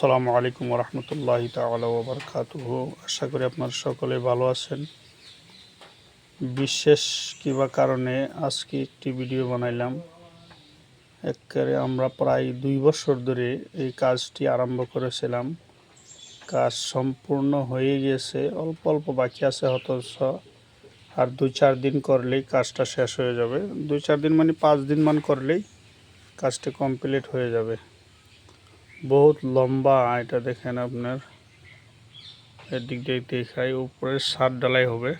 আসসালামু আলাইকুম রহমতুল্লাহ তালা ওবরকাতুহ। আশা করি আপনারা সকলে ভালো আছেন। বিশেষ কিবা কারণে আজকে একটি ভিডিও বানাইলাম। একবারে আমরা প্রায় দুই বছর ধরে এই কাজটি আরম্ভ করেছিলাম। কাজ সম্পূর্ণ হয়ে গেছে অল্প অল্প বাকি আছে অথচ আর দুই চার দিন করলেই কাজটা শেষ হয়ে যাবে। দুই চার দিন মানে পাঁচ দিন মান করলেই কাজটি কমপ্লিট হয়ে যাবে। বহুত লম্বা এটা দেখেন আপনার। এদিক দিয়ে দেখাই, উপরে সাত ডালাই হবে।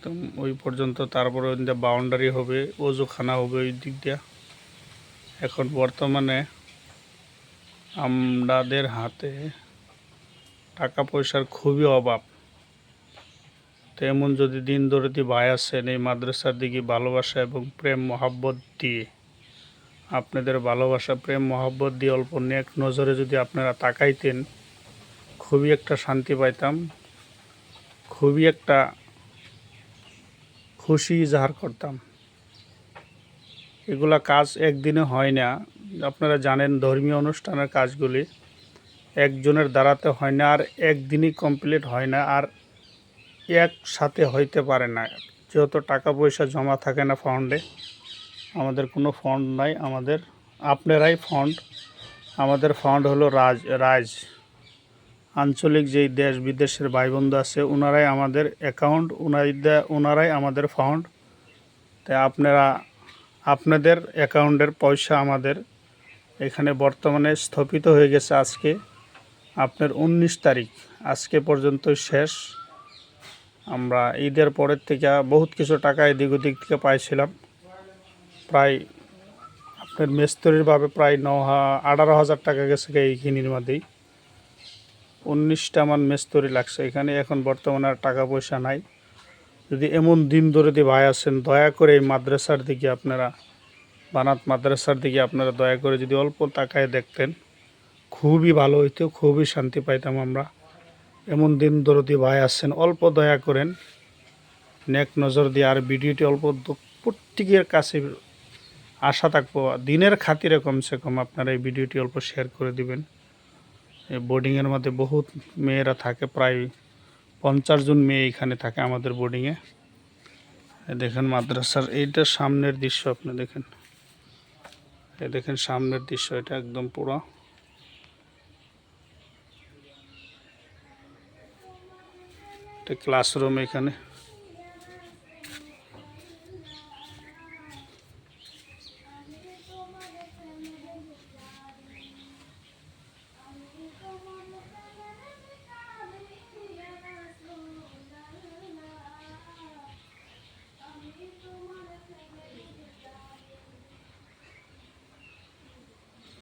তো ওই পর্যন্ত তারপরে ওই বাউন্ডারি হবে, ওজুখানা হবে ওই দিক দিয়ে। এখন বর্তমানে আমাদের হাতে টাকা পয়সার খুবই অভাব। তো এমন যদি দিন দরদি ভাই আছেন এই মাদ্রাসার দিকে ভালোবাসা এবং প্রেম, মহাব্বত দিয়ে আপনাদের ভালোবাসা, প্রেম, মহব্বত দিয়ে অল্প নেক নজরে যদি আপনারা তাকাইতেন, খুবই একটা শান্তি পাইতাম, খুবই একটা খুশি ইজাহার করতাম। এগুলা কাজ একদিনে হয় না। আপনারা জানেন ধর্মীয় অনুষ্ঠানের কাজগুলি একজনের দ্বারাতে হয় না, আর একদিনই কমপ্লিট হয় না, আর একসাথে হইতে পারে না। যেহেতু টাকা পয়সা জমা থাকে না ফান্ডে আমাদের কোনো ফন্ড নাই, আমাদের, আপনারাই ফন্ড আমাদের ফান্ড হলো রাজ রাজ। আঞ্চলিক যেই দেশ বিদেশের ভাই বন্ধু আছে ওনারাই আমাদের অ্যাকাউন্ট ওনারা ওনারাই আমাদের ফান্ড তাই আপনারা, আপনাদের অ্যাকাউন্টের পয়সা আমাদের এখানে বর্তমানে স্থপিত হয়ে গেছে আজকে। আপনার উনিশ তারিখ, আজকে পর্যন্ত শেষ। আমরা ঈদের পরের থেকে বহুত কিছু টাকা এদিক ওদিক থেকে পাইছিলাম। প্রায় আপনার মেস্তরিরভাবে প্রায় ন আঠারো হাজার টাকা গেছে এইখিনির মধ্যেই। উনিশটা আমার মেস্তরি লাগছে এখানে, এখন বর্তমানে আর টাকা পয়সা নাই। যদি এমন দিন ধরে দিয়ে ভাই আছেন দয়া করে এই মাদ্রাসার দিকে আপনারা, বানাত মাদ্রাসার দিকে আপনারা দয়া করে যদি অল্প টাকায় দেখতেন, খুবই ভালো হইতো, খুবই শান্তি পাইতাম আমরা। এমন দিন দরদি ভাই আছেন অল্প দয়া করেন, নেক নজর দিয়ে আর ভিডিওটি অল্প প্রত্যেকের কাছে আশা থাকব। দিনের খাতিরে কমসে কম আপনারা এই ভিডিওটি অল্প শেয়ার করে দিবেন। বোর্ডিংয়ের মধ্যে বহুত মেয়েরা থাকে, প্রায় পঞ্চাশ জন মেয়ে এখানে থাকে আমাদের বোর্ডিংয়ে দেখেন মাদ্রাসার, এইটা সামনের দৃশ্য আপনি দেখেন। এই দেখেন সামনের দৃশ্য, এটা একদম পুরো। এটা ক্লাসরুম এখানে।